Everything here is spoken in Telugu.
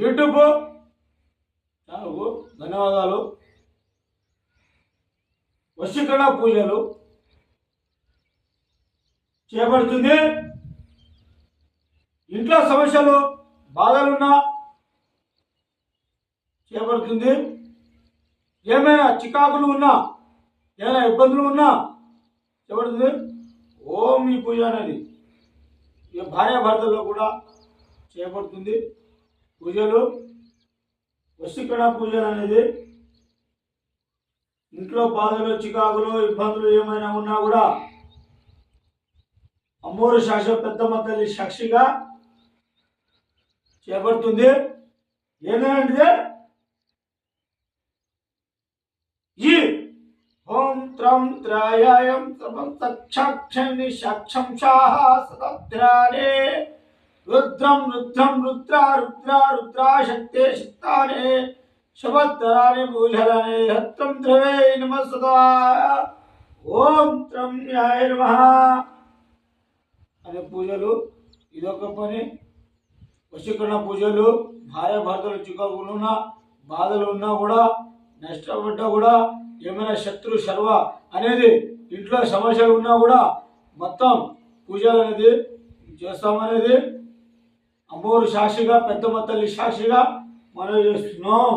యూట్యూబ్. ఛానల్కు ధన్యవాదాలు. వశీకరణ పూజలు చేపడుతుంది. ఇంట్లో సమస్యలు బాధలున్నా చేపడుతుంది. ఏమైనా చికాకులు ఉన్నా ఏమైనా ఇబ్బందులు ఉన్నా చేపడుతుంది. ఓం ఈ పూజ అనేది ఈ భార్యాభర్తల్లో కూడా చేపడుతుంది. పూజలు వశీకరణ పూజలు అనేది ఇంట్లో బాధలు చికాకులు ఇబ్బందులు ఏమైనా ఉన్నా కూడా అమ్మోరు శాశ్వత పెద్దమ్మ తల్లి సాక్షిగా చేపడుతుంది. ఏంటంటే ఈ ఓం త్రం త్రయాయం త్రమం తక్షాక్షి సాక్షం షాహ రుద్రం రుద్రం రుద్ర రుద్ర రుద్ర శక్తే శక్తానే శుభత్తరాని భూషరాని హత్రం ద్రవే నమ ఓం త్రం న్యాయ అనే పూజలు ఇదొక పని. వశీకరణ పూజలు భార్య భర్తలు చికాకులు ఉన్నా బాధలు ఉన్నా కూడా నష్టపడ్డా కూడా ఏమైనా శత్రు శర్వ అనేది ఇంట్లో సమస్యలు ఉన్నా కూడా మొత్తం పూజలు అనేది చేస్తామనేది అమ్మోరు సాక్షిగా పెద్దమ్మ తల్లి సాక్షిగా మనం చేస్తున్నాం.